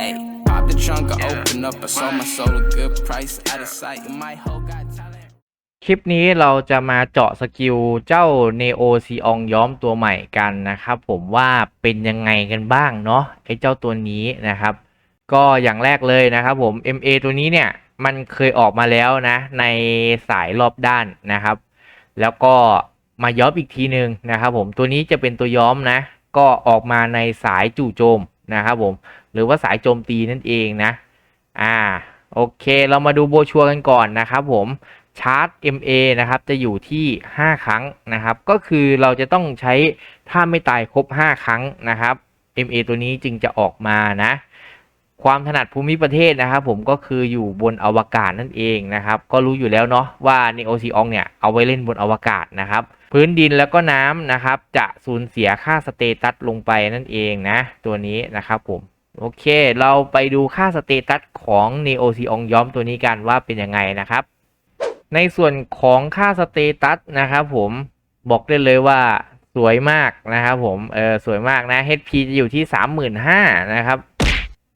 Hey, pop the trunk, I open up, I sold my soul a good price, out of sight. My hoe got talent. คลิปนี้เราจะมาเจาะสกิลเจ้า Neo c ซีอองย้อมตัวใหม่กันนะครับผมว่าเป็นยังไงกันบ้างเนาะไอ้เจ้าตัวนี้นะครับ ก็อย่างแรกเลยนะครับผม MA ตัวนี้เนี่ยมันเคยออกมาแล้วนะ ในสายรอบด้านนะครับ แล้วก็มาย้อมอีกทีหนึ่งนะครับผมตัวนี้จะเป็นตัวย้อมนะ ก็ออกมาในสายจู่โจม นะครับผมหรือว่าสายโจมตีนั่นเองนะอ่าโอเคเรามาดูโบชัวกันก่อนนะครับผมชาร์จ MA นะครับจะอยู่ที่ 5 ครั้งนะครับ ก็คือเราจะต้องใช้ถ้าไม่ตายครบ 5 ครั้งนะครับ MA ตัวนี้จึงจะออกมานะ ความถนัดภูมิประเทศนะครับผมก็คืออยู่บนอวกาศนั่นเองนะครับ ก็รู้อยู่แล้วเนาะว่า Neo c ซีอองเนี่ยเอาไว้เล่นบนอวกาศนะครับ พื้นดินแล้วก็น้ำนะครับ จะสูญเสียค่าสเตตัสลงไปนั่นเองนะ ตัวนี้นะครับผมโอเค เราไปดูค่าสเตตัสของ Neo c ซีอองย้อมตัวนี้กันว่าเป็นยังไงนะครับ ในส่วนของค่าสเตตัสนะครับผมบอกได้เลยว่าสวยมากนะครับผมเออสวยมากนะ HP จะอยู่ที่ 35,000นะครับ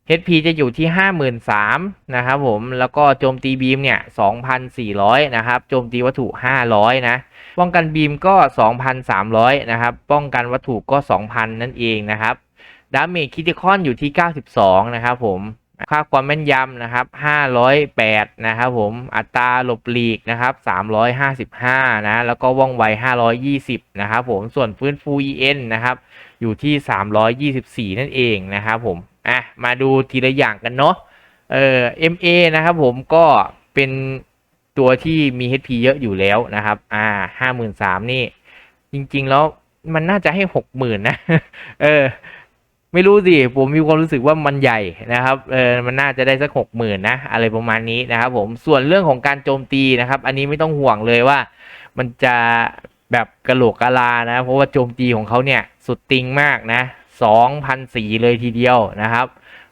HP จะอยู่ที่ 53,000นะครับผม แล้วก็โจมตีบีมเนี่ย 2,400 นะครับ โจมตีวัตถุ 500 นะ ป้องกันบีมก็ 2,300 นะครับ ป้องกันวัตถุก็ 2,000 นั่นเองนะครับ ดาเมจคิติคอนอยู่ที่ 92 นะครับผม ค่าความแม่นยำนะครับ 508 นะครับผม อัตราหลบหลีกนะครับ 355 นะ แล้วก็ว่องไว 520 นะครับผม ส่วนฟื้นฟู EN นะครับ อยู่ที่ 324 นั่นเองนะครับผม อะมาดูทีละอย่างกันเนาะเอ่อ MA นะครับผมก็เป็นตัวที่มี HP เยอะอยู่แล้วนะครับ อ่า53,000นี่ จริง ๆ แล้วมันน่าจะให้60,000นะ เออ ไม่รู้สิ ผมมีความรู้สึกว่ามันใหญ่นะครับ เออ มันน่าจะได้สักหกหมื่นนะ อะไรประมาณนี้นะครับผม ส่วนเรื่องของการโจมตีนะครับ อันนี้ไม่ต้องห่วงเลยว่า มันจะแบบกระโหลกกะลานะ เพราะว่าโจมตีของเขาเนี่ย สุดติงมากนะ สองพันสี่เลยทีเดียวนะครับ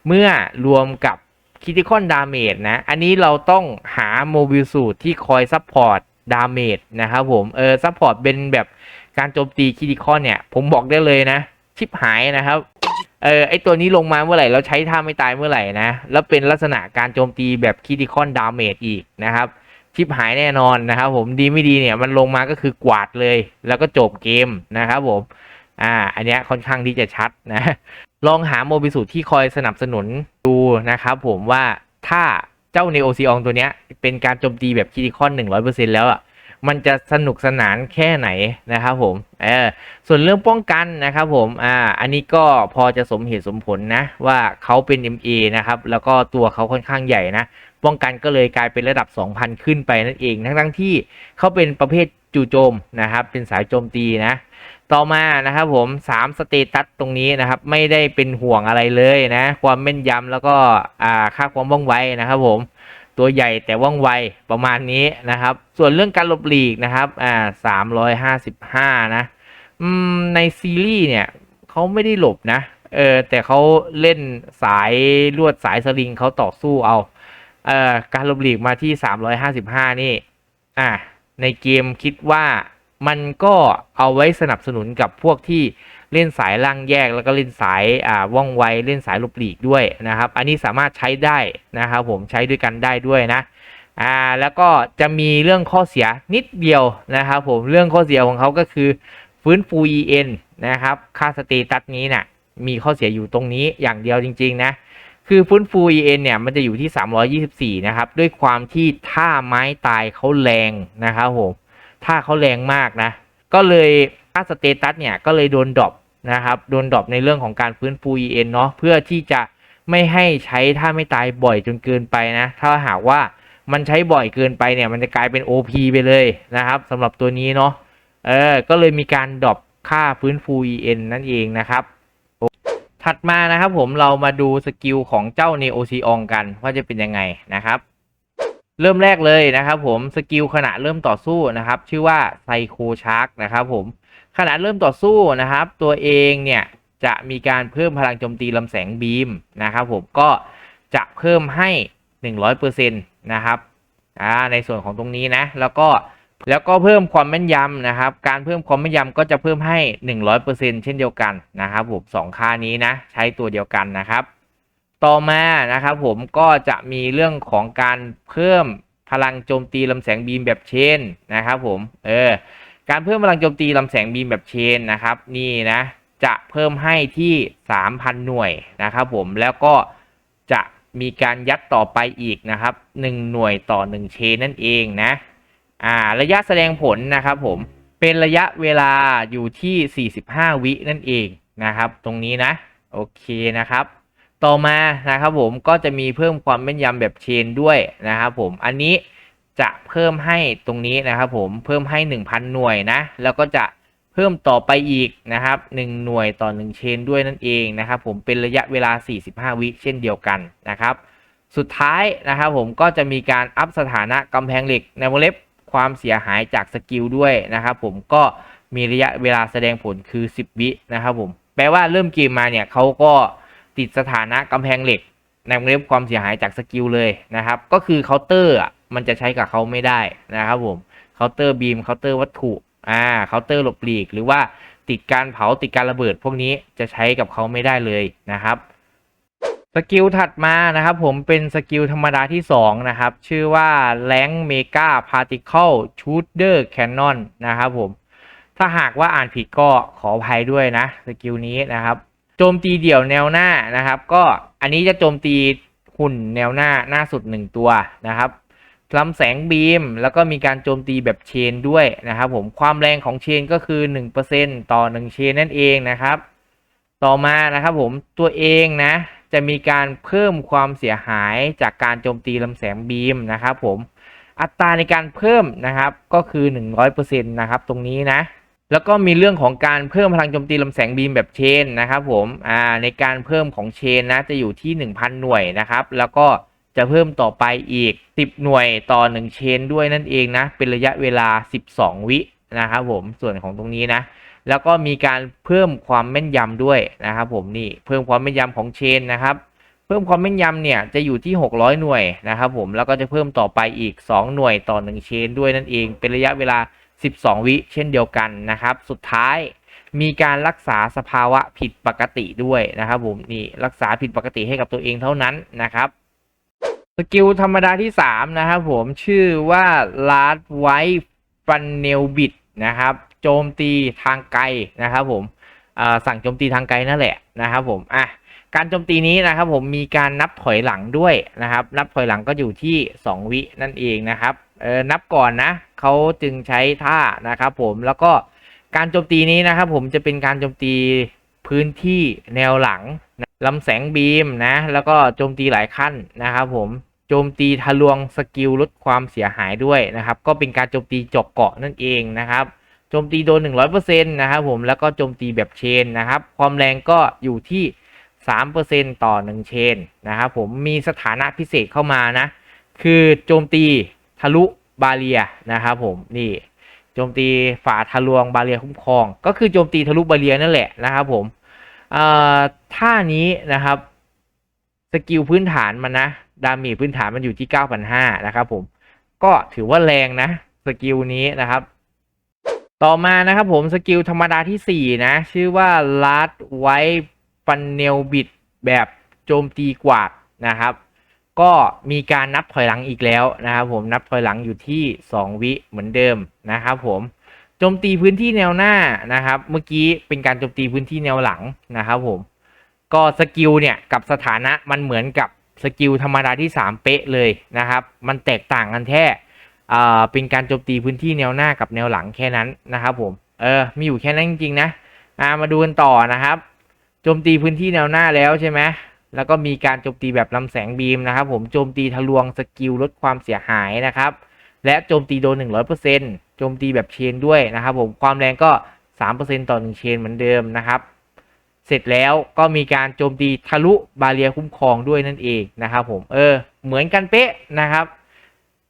เมื่อรวมกับคิติคอนดาเมจนะ อันนี้เราต้องหาโมบิลสูตรที่คอยซัพพอร์ตดาเมจนะครับผม เออซัพพอร์ตเป็นแบบการโจมตีคิติคอนเนี่ย ผมบอกได้เลยนะ ชิบหายนะครับ เออไอตัวนี้ลงมาเมื่อไหร่แล้วใช้ท่าไม่ตายเมื่อไหร่นะ แล้วเป็นลักษณะการโจมตีแบบคิติคอนดาเมจอีกนะครับ ชิปหายแน่นอนนะครับผม ดีไม่ดีเนี่ยมันลงมาก็คือกวาดเลย แล้วก็จบเกมนะครับผม อ่า อันเนี้ยค่อนข้างที่จะชัดนะ ลองหาโมบิสูที่คอยสนับสนุนดูนะครับผมว่าถ้าเจ้าเนโอซีอองตัวเนี้ยเป็นการโจมตีแบบคิติคอนหนึ่งร้อยเปอร์เซ็นแล้วอะมันจะสนุกสนานแค่ไหนนะครับผม เออ ส่วนเรื่องป้องกันนะครับผม อ่า อันนี้ก็พอจะสมเหตุสมผลนะ ว่าเขาเป็น MA นะครับ แล้วก็ตัวเขาค่อนข้างใหญ่นะ ป้องกันก็เลยกลายเป็นระดับ 2,000 ขึ้นไปนั่นเอง ทั้งทั้งที่เขาเป็นประเภทจู่โจมนะครับ เป็นสายโจมตีนะ ต่อมานะครับผม3สเตตัสตรงนี้นะครับ ไม่ได้เป็นห่วงอะไรเลยนะ ความแม่นยำแล้วก็อ่าค่าความว่องไวนะครับผมตัวใหญ่แต่ว่องไวประมาณนี้นะครับ ส่วนเรื่องการหลบหลีกนะครับอ่าสามร้อยห้าสิบห้านะอืมในซีรีส์เนี่ยเขาไม่ได้หลบนะเออแต่เขาเล่นสายลวดสายสลิงเขาต่อสู้เอาเอ่อการหลบหลีกมาที่สามร้อยห้าสิบห้านี่อ่าในเกมคิดว่า มันก็เอาไว้สนับสนุนกับพวกที่เล่นสายล่างแยกแล้วก็เล่นสายอ่าว่องไวเล่นสายหลบหลีกด้วยนะครับ อันนี้สามารถใช้ได้นะครับผมใช้ด้วยกันได้ด้วยนะอ่าแล้วก็จะมีเรื่องข้อเสียนิดเดียวนะครับผมเรื่องข้อเสียของเขาก็คือฟื้นฟู EN นะครับค่าสเตตัสนี้นะ่ะมีข้อเสียอยู่ตรงนี้อย่างเดียวจริง ๆ นะ คือฟื้นฟู EN เนี่ยมันจะอยู่ที่ 324 นะครับ ด้วยความที่ท่าไม้ตายเขาแรงนะครับผม ท่าเขาแรงมากนะ ก็เลยค่าสเตตัสเนี่ยก็เลยโดนดรอปนะครับ โดนดรอปในเรื่องของการฟื้นฟู EN เนาะเพื่อที่จะไม่ให้ใช้ท่าไม่ตายบ่อยจนเกินไปนะ ถ้าหากว่ามันใช้บ่อยเกินไปเนี่ย มันจะกลายเป็น OP ไปเลยนะครับสำหรับตัวนี้เนาะเออก็เลยมีการดรอปค่าฟื้นฟู EN นั่นเองนะครับถัดมานะครับผมเรามาดูสกิลของเจ้า Neo c ซีองกันว่าจะเป็นยังไงนะครับ เริ่มแรกเลยนะครับผมสกิลขณะเริ่มต่อสู้นะครับ ชื่อว่าไซโคชาร์กนะครับผมขณะเริ่มต่อสู้นะครับ ตัวเองเนี่ยจะมีการเพิ่มพลังโจมตีลำแสงบีมนะครับผมก็จะเพิ่มให้ 100%นะครับอ่าในส่วนของตรงนี้นะ แล้วก็แล้วก็เพิ่มความแม่นยำนะครับ การเพิ่มความแม่นยำก็จะเพิ่มให้ 100%เช่นเดียวกันนะครับผมสองค่านี้นะ ใช้ตัวเดียวกันนะครับ ต่อมานะครับผมก็จะมีเรื่องของการเพิ่มพลังโจมตีลำแสงบีมแบบเชนนะครับผมเออการเพิ่มพลังโจมตีลำแสงบีมแบบเชนนะครับนี่นะจะเพิ่มให้ที่ 3,000 หน่วยนะครับผมแล้วก็จะมีการยัดต่อไปอีกนะครับ 1 หน่วยต่อ 1 เชนนั่นเองนะอ่าระยะแสดงผลนะครับผมเป็นระยะเวลาอยู่ที่ 45 วินั่นเองนะครับ ตรงนี้นะ โอเคนะครับ ต่อมานะครับผมก็จะมีเพิ่มความแม่นยำแบบเชนด้วยนะครับผมอันนี้จะเพิ่มให้ตรงนี้นะครับผมเพิ่มให้ 1,000 หน่วยนะ แล้วก็จะเพิ่มต่อไปอีกนะครับ 1 หน่วยต่อ 1 เชนด้วยนั่นเองนะครับผมเป็นระยะเวลา 45 วิเช่นเดียวกันนะครับ สุดท้ายนะครับผมก็จะมีการอัพสถานะกำแพงเหล็กในวงเล็บความเสียหายจากสกิลด้วยนะครับผมก็มีระยะเวลาแสดงผลคือ 10 วินะครับผมแปลว่าเริ่มเกมมาเนี่ยเขาก็ ติดสถานะกำแพงเหล็กในวงเล็บความเสียหายจากสกิลเลยนะครับ ก็คือเคาน์เตอร์อะมันจะใช้กับเขาไม่ได้นะครับผมเคาน์เตอร์บีมเคาน์เตอร์วัตถุอ่าเคาน์เตอร์หลบหลีก หรือว่าติดการเผาติดการระเบิด พวกนี้จะใช้กับเขาไม่ได้เลยนะครับสกิลถัดมานะครับผมเป็นสกิลธรรมดาที่ 2 นะครับ ชื่อว่าแรงเมกาพาร์ติเคิลชูเดอร์แคนนอนนะครับผมถ้าหากว่าอ่านผิดก็ขออภัยด้วยนะ สกิลนี้นะครับ จมตีเดี่ยวแนวหน้านะครับ ก็อันนี้จะโจมตีหุ่นแนวหน้าหน้าสุด1ตัวนะครับลำแสงบีม แล้วก็มีการโจมตีแบบเชนด้วยนะครับผมความแรงของเชนก็คือ 1%ต่อ 1 เชนนั่นเองนะครับ ต่อมานะครับผมตัวเองนะจะมีการเพิ่มความเสียหายจากการโจมตีลำแสงบีมนะครับผมอัตราในการเพิ่มนะครับก็คือ 100%นะครับตรงนี้นะ แล้วก็มีเรื่องของการเพิ่มพลังโจมตีลำแสงบีมแบบเชนนะครับผมอ่าในการเพิ่มของเชนนะจะอยู่ที่ 1,000 หน่วยนะครับ แล้วก็จะเพิ่มต่อไปอีก 10 หน่วยต่อ 1 เชนด้วยนั่นเองนะ เป็นระยะเวลา 12 วินะครับผมส่วนของตรงนี้นะ แล้วก็มีการเพิ่มความแม่นยำด้วยนะครับผมนี่เพิ่มความแม่นยำของเชนนะครับ เพิ่มความแม่นยำเนี่ยจะอยู่ที่ 600 หน่วยนะครับผมแล้วก็จะเพิ่มต่อไปอีก 2 หน่วยต่อ 1 เชนด้วยนั่นเอง เป็นระยะเวลา 12 วิเช่นเดียวกันนะครับ สุดท้ายมีการรักษาสภาวะผิดปกติด้วยนะครับผมนี่รักษาผิดปกติให้กับตัวเองเท่านั้นนะครับสกิลธรรมดาที่ 3 นะครับผมชื่อว่า last white funnel bit นะครับ โจมตีทางไกลนะครับผมสั่งโจมตีทางไกลนั่นแหละนะครับผมอะการโจมตีนี้นะครับผมมีการนับถอยหลังด้วยนะครับ นับถอยหลังก็อยู่ที่ 2 วินั่นเองนะครับ เออนับก่อนนะเขาจึงใช้ท่านะครับผมแล้วก็การโจมตีนี้นะครับผมจะเป็นการโจมตีพื้นที่แนวหลังลำแสงบีมนะแล้วก็โจมตีหลายขั้นนะครับผมโจมตีทะลวงสกิลลดความเสียหายด้วยนะครับ ก็เป็นการโจมตีจาะเกาะนั่นเองนะครับโจมตีโดน 100%นะครับผมแล้วก็โจมตีแบบเชนนะครับ ความแรงก็อยู่ที่3%ต่อ 1 เชนนะครับผมมีสถานะพิเศษเข้ามานะ คือโจมตี ทะลุบาเรียนะครับผมนี่โจมตีฝ่าทะลวงบาเรียคุ้มครอง ก็คือโจมตีทะลุบาเรียนั่นแหละนะครับผมท่านี้นะครับสกิลพื้นฐานมันนะดามจพื้นฐานมันอยู่ที่ 9,500นะครับผมก็ถือว่าแรงนะสกิลนี้นะครับ ต่อมานะครับผมสกิลธรรมดาที่ 4 นะ ชื่อว่า last white funnel bit แบบโจมตีกวาดนะครับ ก็มีการนับถอยหลังอีกแล้วนะครับผมนับถอยหลังอยู่ที่ 2 วิเหมือนเดิมนะครับผมโจมตีพื้นที่แนวหน้านะครับ เมื่อกี้เป็นการโจมตีพื้นที่แนวหลังนะครับผมก็สกิลเนี่ยกับสถานะมันเหมือนกับสกิลธรรมดาที่ 3 เป๊ะเลยนะครับ มันแตกต่างกันแค่อ่าเป็นการโจมตีพื้นที่แนวหน้ากับแนวหลังแค่นั้นนะครับผมเออมีอยู่แค่นั้นจริงๆนะมาดูกันต่อนะครับโจมตีพื้นที่แนวหน้าแล้วใช่ไหม แล้วก็มีการโจมตีแบบลำแสงบีมนะครับ ผมโจมตีทะลวงสกิลลดความเสียหายนะครับ และโจมตีโดน 100%โจมตีแบบเชนด้วยนะครับผมความแรงก็ 3%ต่อ 1 เชนเหมือนเดิมนะครับ เสร็จแล้วก็มีการโจมตีทะลุบาเรียคุ้มครองด้วยนั่นเองนะครับผมเออเหมือนกันเป๊ะนะครับ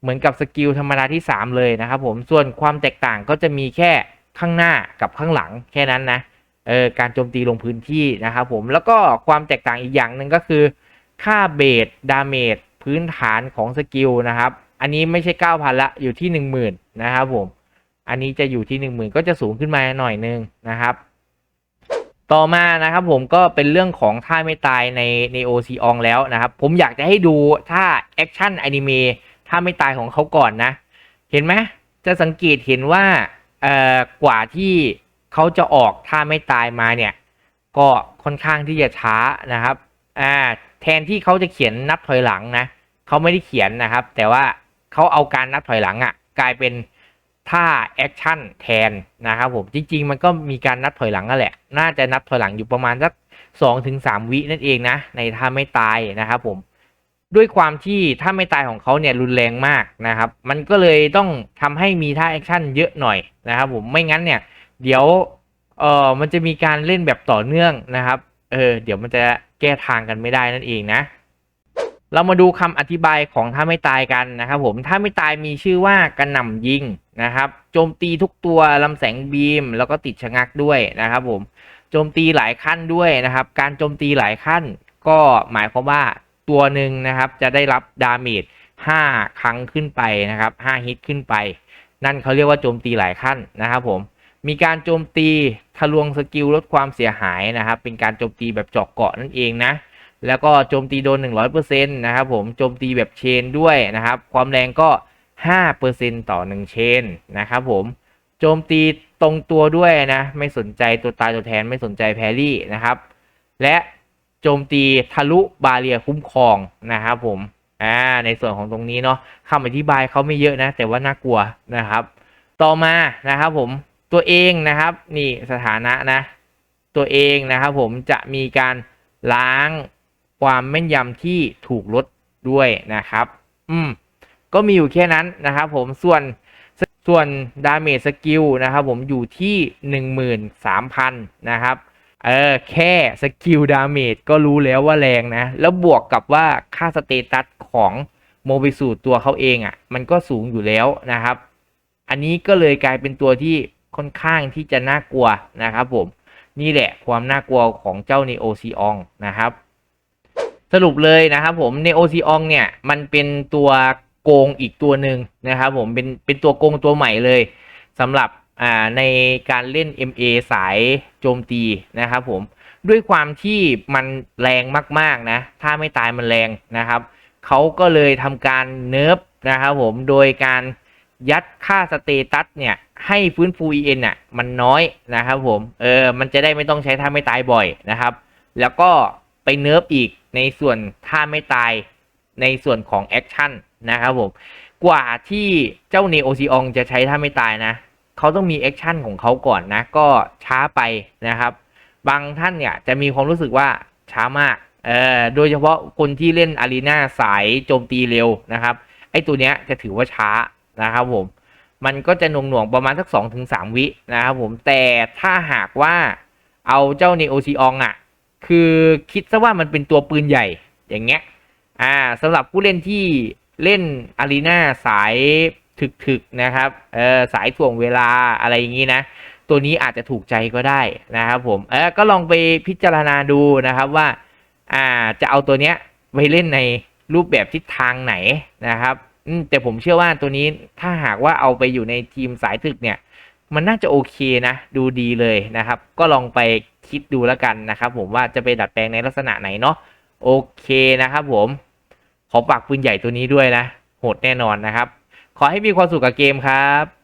เหมือนกับสกิลธรรมดาที่ 3 เลยนะครับผมส่วนความแตกต่างก็จะมีแค่ข้างหน้ากับข้างหลังแค่นั้นนะ เออการโจมตีลงพื้นที่นะครับผมแล้วก็ความแตกต่างอีกอย่างหนึ่งก็คือ ค่าเบสดาเมจพื้นฐานของสกิลนะครับ อันนี้ไม่ใช่ 9,000 ละอยู่ที่ 10,000 นะครับผม อันนี้จะอยู่ที่ 10,000 ก็จะสูงขึ้นมาหน่อยนึงนะครับ ต่อมานะครับผมก็เป็นเรื่องของท่าไม่ตายในในโอซีอองแล้วนะครับ ผมอยากจะให้ดูท่าแอคชั่นอนิเมะท่าไม่ตายของเขาก่อนนะ เห็นไหมจะสังเกตเห็นว่าเอ่อกว่าที่ เขาจะออกท่าไม่ตายมาเนี่ยก็ค่อนข้างที่จะช้านะครับอ่าแทนที่เขาจะเขียนนับถอยหลังนะเขาไม่ได้เขียนนะครับ แต่ว่าเขาเอาการนับถอยหลังอะ่ะกลายเป็นท่าแอคชั่นแทนนะครับผมจริง ๆ มันก็มีการนับถอยหลังนั่นแหละ น่าจะนับถอยหลังอยู่ประมาณสักสองถึงสามวินั่นเองนะ ในท่าไม่ตายนะครับผมด้วยความที่ท่าไม่ตายของเขาเนี่ยรุนแรงมากนะครับ มันก็เลยต้องทำให้มีท่าแอคชั่นเยอะหน่อยนะครับผมไม่งั้นเนี่ย เดี๋ยวเออมันจะมีการเล่นแบบต่อเนื่องนะครับ เออ เดี๋ยวมันจะแก้ทางกันไม่ได้นั่นเองนะ เรามาดูคำอธิบายของท่าไม่ตายกันนะครับ ผมท่าไม่ตายมีชื่อว่ากระหน่ำยิงนะครับ โจมตีทุกตัวลำแสงบีม แล้วก็ติดชะงักด้วยนะครับ ผม โจมตีหลายขั้นด้วยนะครับ การโจมตีหลายขั้น ก็หมายความว่าตัวหนึ่งนะครับ จะได้รับดาเมจ5 ครั้งขึ้นไปนะครับ5ฮิตขึ้นไป นั่นเขาเรียกว่าโจมตีหลายขั้นนะครับผม มีการโจมตีทะลวงสกิลลดความเสียหายนะครับ เป็นการโจมตีแบบเจาะเกาะนั่นเองนะ แล้วก็โจมตีโดน 100%นะครับผม โจมตีแบบเชนด้วยนะครับ ความแรงก็ 5%ต่อ 1 เชนนะครับผม โจมตีตรงตัวด้วยนะ ไม่สนใจตัวตายตัวแทนไม่สนใจแพรี่นะครับ และโจมตีทะลุบาเรียคุ้มครองนะครับผม อ่า ในส่วนของตรงนี้เนาะคำอธิบายเขาไม่เยอะนะ แต่ว่าน่ากลัวนะครับ ต่อมานะครับผม ตัวเองนะครับนี่สถานะนะ ตัวเองนะครับผมจะมีการล้างความแม่นยำที่ถูกลดด้วยนะครับ อืม ก็มีอยู่แค่นั้นนะครับผม ส่วน ส่วนดาเมจสกิลนะครับผมอยู่ที่หนึ่งหมื่นสามพันนะครับ เออ แค่สกิลดาเมจก็รู้แล้วว่าแรงนะ แล้วบวกกับว่าค่าสเตตัสของโมบิสูตตัวเขาเองอะ่ะ มันก็สูงอยู่แล้วนะครับ อันนี้ก็เลยกลายเป็นตัวที่ ค่อนข้างที่จะน่ากลัวนะครับผมนี่แหละความน่ากลัวของเจ้าเนโอซีอองนะครับ สรุปเลยนะครับผมเนโอซีอองเนี่ยมันเป็นตัวโกงอีกตัวหนึ่งนะครับผมเป็นเป็นตัวโกงตัวใหม่เลยสำหรับอ่าในการเล่น MA สายโจมตีนะครับผมด้วยความที่มันแรงมากๆนะ ถ้าไม่ตายมันแรงนะครับ เขาก็เลยทำการเนิร์ฟนะครับผมโดยการ ยัดค่าสเตตัสเนี่ย ให้ฟื้นฟู EN อะมันน้อยนะครับผม เออ มันจะได้ไม่ต้องใช้ท่าไม่ตายบ่อยนะครับ แล้วก็ไปเนิร์ฟอีกในส่วนท่าไม่ตายในส่วนของแอคชั่นนะครับผม กว่าที่เจ้าเนโอซีอองจะใช้ท่าไม่ตายนะ เขาต้องมีแอคชั่นของเขาก่อนนะ ก็ช้าไปนะครับ บางท่านเนี่ยจะมีความรู้สึกว่าช้ามาก เออโดยเฉพาะคนที่เล่นอารีนาสายโจมตีเร็วนะครับ ไอตัวเนี้ยจะถือว่าช้า นะครับผม มันก็จะหน่วงๆประมาณสัก2-3ถึงสามวินะครับผม แต่ถ้าหากว่าเอาเจ้าเนโอซีองอะ คือคิดซะว่ามันเป็นตัวปืนใหญ่อย่างเงี้ย อ่าสำหรับผู้เล่นที่เล่นอารีนาสายถึกๆนะครับ เออสายถ่วงเวลาอะไรอย่างนี้นะ ตัวนี้อาจจะถูกใจก็ได้นะครับผม เออก็ลองไปพิจารณาดูนะครับว่า อ่า จะเอาตัวเนี้ยไปเล่นในรูปแบบทิศทางไหนนะครับ แต่ผมเชื่อว่าตัวนี้ถ้าหากว่าเอาไปอยู่ในทีมสายถึกเนี่ย มันน่าจะโอเคนะ ดูดีเลยนะครับ ก็ลองไปคิดดูแล้วกันนะครับ ผมว่าจะไปดัดแปลงในลักษณะไหนเนาะโอเคนะครับผม ขอฝากปืนใหญ่ตัวนี้ด้วยนะโหดแน่นอนนะครับ ขอให้มีความสุขกับเกมครับ